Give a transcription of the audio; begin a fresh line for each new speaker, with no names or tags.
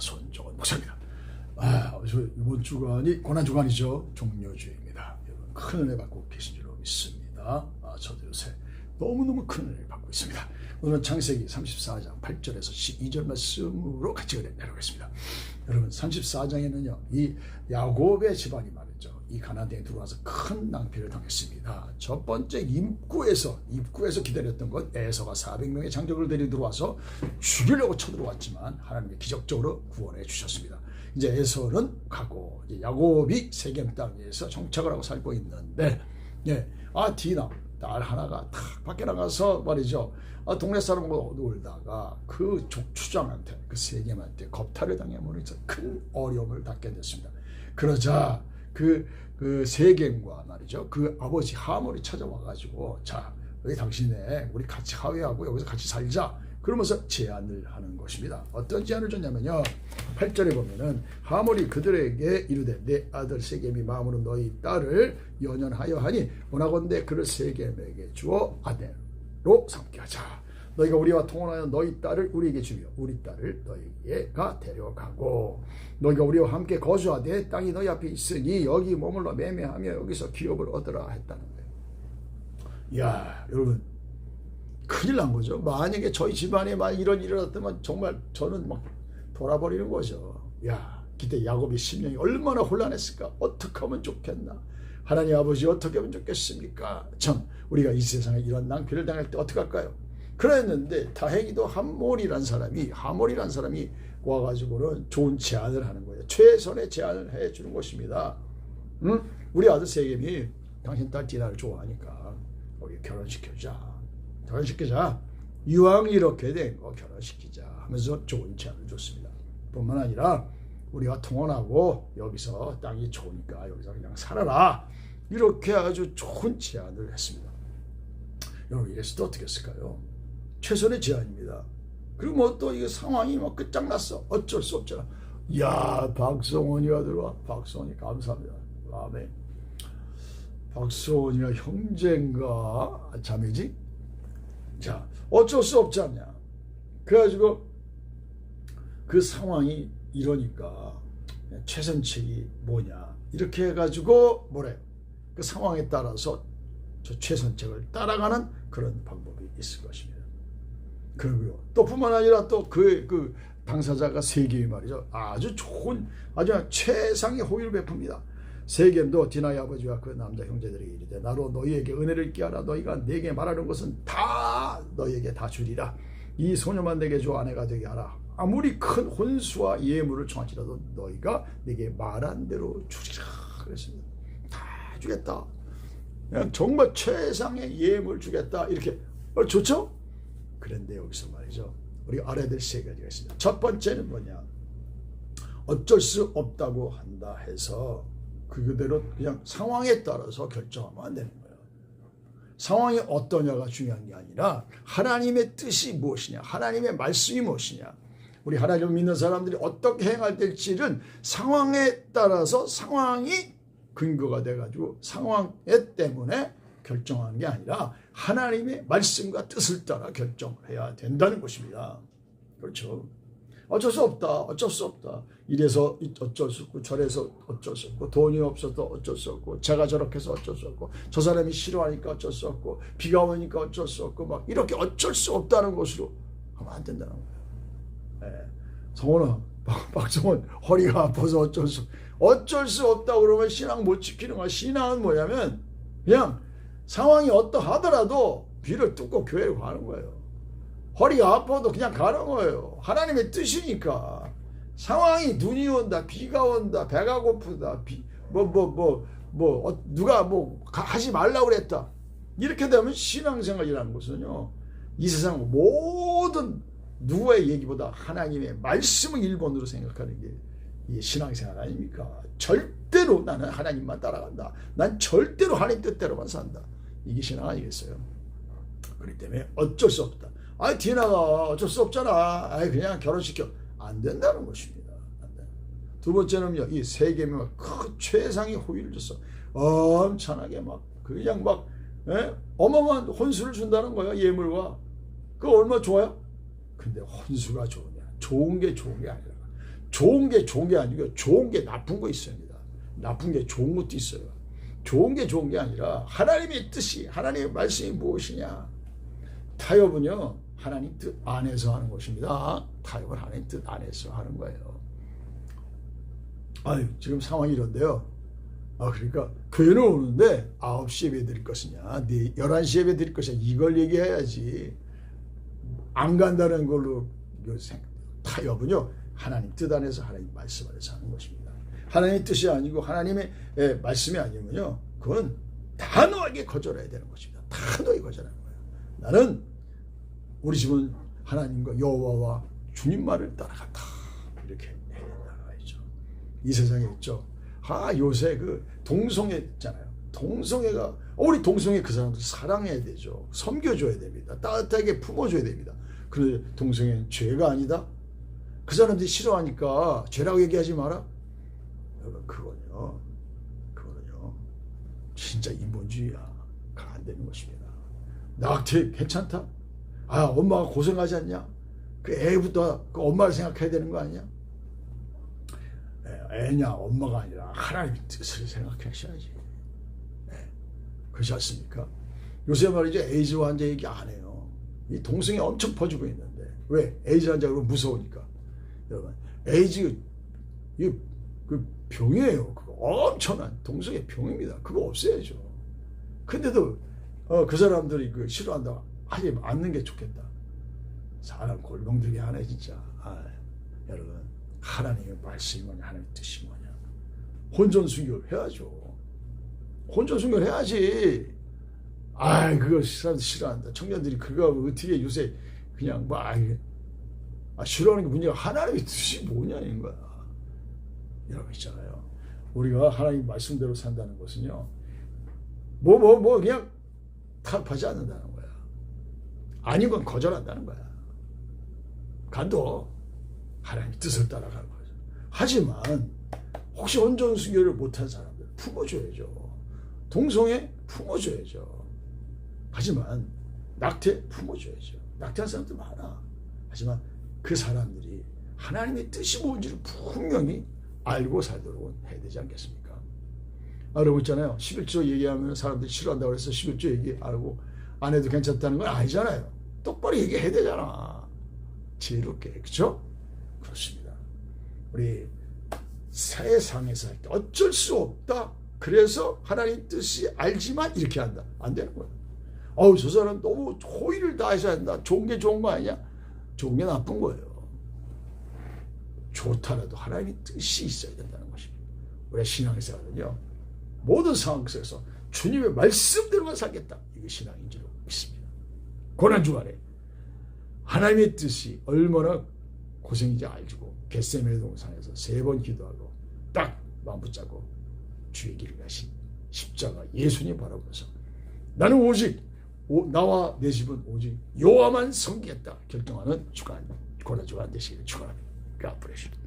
손정원 목사입니다. 아, 저 이번 주간이 고난 주간이죠. 종료 주입니다. 여러분 큰 은혜 받고 계신 줄로 믿습니다. 아, 저도 요새 너무너무 큰 은혜 받고 있습니다. 오늘은 창세기 34장 8절에서 12절 말씀으로 같이 내려가겠습니다. 여러분 34장에는요. 이 야곱의 집안이 말이죠. 이 가나안 땅에 들어와서 큰 낭패를 당했습니다. 첫 번째 입구에서 입구에서 기다렸던 것 에서가 400명의 장족을 데리고 들어와서 죽이려고 쳐들어왔지만 하나님이 기적적으로 구원해 주셨습니다. 이제 에서는 가고 이제 야곱이 세겜 땅에서 정착을 하고 살고 있는데 예, 아 디나 딸 하나가 탁 밖에 나가서 말이죠. 아, 동네 사람하고 놀다가 그 족추장한테 그 세겜한테 겁탈을 당해 버리면서 큰 어려움을 받게 됐습니다. 그러자 그, 그 세겜과 말이죠. 그 아버지 하몰이 찾아와가지고 자 여기 당신네 우리 같이 하회하고 여기서 같이 살자. 그러면서 제안을 하는 것입니다. 어떤 제안을 줬냐면요. 8절에 보면은 하몰이 그들에게 이르되 내 아들 세겜이 마음으로 너희 딸을 연연하여 하니 원하건대 그를 세겜에게 주어 아내로 삼게 하자. 너희가 우리와 통혼하여 너희 딸을 우리에게 주며 우리 딸을 너희에게가 데려가고 너희가 우리와 함께 거주하되 땅이 너희 앞에 있으니 여기 머물러 매매하며 여기서 기업을 얻으라 했다는 거예요. 이야 여러분 큰일 난 거죠. 만약에 저희 집안에 막 이런 일이 일어났다면 정말 저는 막 돌아버리는 거죠. 야, 그때 야곱의 심령이 얼마나 혼란했을까? 어떻게 하면 좋겠나? 하나님 아버지 어떻게 하면 좋겠습니까? 참 우리가 이 세상에 이런 낭패를 당할 때 어떻게 할까요? 그랬는데 다행히도 함몰이란 사람이 하몰이란 사람이 와가지고는 좋은 제안을 하는 거예요. 최선의 제안을 해주는 것입니다. 응? 우리 아들 세겜이 당신 딸 디나를 좋아하니까 우리 결혼시켜주자. 결혼시키자. 이왕 이렇게 된 거 결혼시키자 하면서 좋은 제안을 줬습니다. 뿐만 아니라 우리가 통혼하고 여기서 땅이 좋으니까 여기서 그냥 살아라. 이렇게 아주 좋은 제안을 했습니다. 여러분 이랬을 때 어떻게 했을까요? 최선의 제안입니다. 그리고 뭐 또 이거 상황이 뭐 끝장났어. 어쩔 수 없잖아. 야 박성원이가 들어와. 박성원이 감사합니다. 아멘. 박성원이가 형제인가 자매지? 자, 어쩔 수 없지 않냐. 그래가지고 그 상황이 이러니까 최선책이 뭐냐. 이렇게 해가지고 뭐래요. 그 상황에 따라서 저 최선책을 따라가는 그런 방법이 있을 것입니다. 그리고요. 또 뿐만 아니라 또 그, 그 당사자가 세계의 말이죠. 아주 좋은, 아주 최상의 호의를 베풉니다. 세겜도 디나의 아버지와 그 남자 형제들에게 이르되 나로 너희에게 은혜를 있게 하라 너희가 내게 말하는 것은 다 너희에게 다 주리라 이 소녀만 내게 줘 아내가 되게 하라 아무리 큰 혼수와 예물을 청할지라도 너희가 내게 말한 대로 주리라 그랬습니다 다 주겠다 정말 최상의 예물 주겠다 이렇게 어, 좋죠? 그런데 여기서 말이죠. 우리 알아야 될 세 가지가 있습니다. 첫 번째는 뭐냐? 어쩔 수 없다고 한다 해서 그대로 그냥 상황에 따라서 결정하면 안 되는 거예요. 상황이 어떠냐가 중요한 게 아니라 하나님의 뜻이 무엇이냐, 하나님의 말씀이 무엇이냐, 우리 하나님을 믿는 사람들이 어떻게 행할 될지는 상황에 따라서 상황이 근거가 돼가지고 상황에 때문에 결정하는 게 아니라 하나님의 말씀과 뜻을 따라 결정해야 된다는 것입니다. 그렇죠. 어쩔 수 없다. 어쩔 수 없다. 이래서 어쩔 수 없고 저래서 어쩔 수 없고 돈이 없어도 어쩔 수 없고 제가 저렇게 해서 어쩔 수 없고 저 사람이 싫어하니까 어쩔 수 없고 비가 오니까 어쩔 수 없고 막 이렇게 어쩔 수 없다는 것으로 하면 안 된다는 거예요. 네. 성원아, 박성원 허리가 아파서 어쩔 수 어쩔 수 없다 그러면 신앙 못 지키는 거야. 신앙은 뭐냐면 그냥 상황이 어떠하더라도 귀를 뚫고 교회를 가는 거예요. 허리가 아파도 그냥 가는 거예요. 하나님의 뜻이니까. 상황이 눈이 온다, 비가 온다, 배가 고프다, 비, 뭐, 뭐, 뭐, 뭐, 어, 누가 뭐, 가, 하지 말라고 그랬다. 이렇게 되면 신앙생활이라는 것은요, 이 세상 모든 누구의 얘기보다 하나님의 말씀을 1번으로 생각하는 게이 신앙생활 아닙니까? 절 대로 나는 하나님만 따라간다. 난 절대로 하나님 뜻대로만 산다. 이게 신앙 아니겠어요? 그렇기 때문에 어쩔 수 없다. 아, 디나가 어쩔 수 없잖아. 아, 그냥 결혼시켜. 안 된다는 것입니다. 두 번째는요, 이 세계면 큰 최상의 호의를 줬어. 엄청나게 막, 그냥 막, 예? 어마어마한 혼수를 준다는 거야, 예물과. 그거 얼마 좋아요? 근데 혼수가 좋으냐? 좋은 게 좋은 게 아니라. 좋은 게 좋은 게 아니고 좋은 게 나쁜 거 있습니다. 나쁜 게 좋은 것도 있어요. 좋은 게 좋은 게 아니라 하나님의 뜻이 하나님의 말씀이 무엇이냐 타협은요 하나님 뜻 안에서 하는 것입니다. 타협은 하나님 뜻 안에서 하는 거예요. 아유 지금 상황이 이런데요. 아 그러니까 교회는 오는데 9시 예배 드릴 것이냐 네 11시 예배 드릴 것이냐 이걸 얘기해야지 안 간다는 걸로 타협은요 하나님 뜻 안에서 하나님 말씀 안에서 하는 것입니다. 하나님의 뜻이 아니고 하나님의 예, 말씀이 아니면요 그건 단호하게 거절해야 되는 것입니다. 단호하게 거절하는 거예요. 나는 우리 집은 하나님과 여호와와 주님 말을 따라간다 이렇게 해야 나가야죠. 이 세상에 있죠. 아 요새 그 동성애 있잖아요. 동성애가 어, 우리 동성애 그 사람들 사랑해야 되죠. 섬겨줘야 됩니다. 따뜻하게 품어줘야 됩니다. 그런데 동성애는 죄가 아니다. 그 사람들이 싫어하니까 죄라고 얘기하지 마라. 그건요, 그거는요, 진짜 인본주의야. 안 되는 것입니다. 낙태 괜찮다. 아 엄마가 고생하지 않냐? 그 애부터 그 엄마를 생각해야 되는 거 아니야? 애, 애냐 엄마가 아니라 하나님의 뜻을 생각하셔야지. 예. 그렇지 않습니까? 요새 말이죠 에이즈 환자 얘기 안 해요. 이 동성애 엄청 퍼지고 있는데 왜 에이즈 환자가 무서우니까 여러분 에이즈 이 그 병이에요. 그거 엄청난 동성애 병입니다. 그거 없애야죠. 근데도 어, 그 사람들이 그 싫어한다 하지 않는 게 좋겠다. 사람 골병들이 하네 진짜. 아, 여러분 하나님의 말씀이 뭐냐 하나님의 뜻이 뭐냐 혼전 순결 해야죠. 혼전 순결 해야지. 아 그거 사람들 싫어한다. 청년들이 그거 어떻게 요새 그냥 뭐 아, 아, 싫어하는 게 문제가 하나님의 뜻이 뭐냐는 거야. 여러분 있잖아요. 우리가 하나님 말씀대로 산다는 것은요. 뭐 뭐 뭐 그냥 타협하지 않는다는 거야. 아닌 건 거절한다는 거야. 간도 하나님 뜻을 따라가는 거죠. 하지만 혹시 온전 수교를 못한 사람들 품어줘야죠. 동성애 품어줘야죠. 하지만 낙태 품어줘야죠. 낙태한 사람들 많아. 하지만 그 사람들이 하나님의 뜻이 뭔지를 분명히 알고 살도록 해야 되지 않겠습니까? 아, 여러분 있잖아요. 11조 얘기하면 사람들이 싫어한다고 해서 11조 얘기 안 하고 안 해도 괜찮다는 건 아니잖아요. 똑바로 얘기해야 되잖아. 지혜롭게. 그렇죠? 그렇습니다. 우리 세상에서 할 때 어쩔 수 없다. 그래서 하나님 뜻이 알지만 이렇게 한다. 안 되는 거예요. 어우, 저 사람 너무 호의를 다해서 한다. 좋은 게 좋은 거 아니야? 좋은 게 나쁜 거예요. 좋다라도 하나님의 뜻이 있어야 된다는 것입니다. 우리 신앙생활은요. 모든 상황 속에서 주님의 말씀대로만 살겠다. 이게 신앙인 줄 믿습니다. 고난 주간에 하나님의 뜻이 얼마나 고생인지 알고 겟세메 동산에서 세 번 기도하고 딱 마음 붙잡고 주의 길을 가신 십자가 예수님 바라보면서 나는 오직 오- 나와 내 집은 오직 여호와만 섬기겠다 결정하는 주간 고난 주간 되시기를 축원합니다. God bless you.